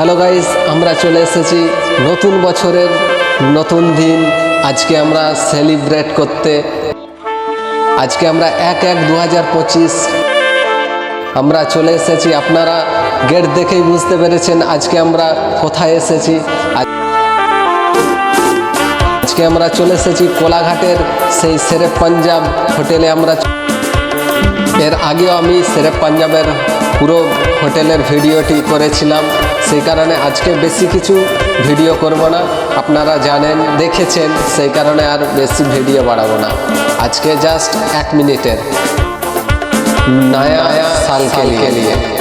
Hello guys, আমরা চলে এসেছি নতুন বছরের নতুন দিন। আজকে আমরা সেলিব্রেট করতে। আজকে আমরা এক এক দু আমরা চলে এসেছি, আপনারা গেট দেখেই বুঝতে পেরেছেন আজকে আমরা কোথায় এসেছি। আজকে আমরা চলে এসেছি কোলাঘাটের সেই সেরেফ পাঞ্জাব হোটেলে আমরা। এর আগেও আমি সেরেফ পাঞ্জাবের পুরো হোটেলের ভিডিওটি করেছিলাম। সেই কারণে আজকে বেশি কিছু ভিডিও করব না। আপনারা জানেন, দেখেছেন সেই কারণে আর বেশি ভিডিও বাড়াবো না। আজকে জাস্ট এক মিনিটের। নয়া সাল কে লিয়ে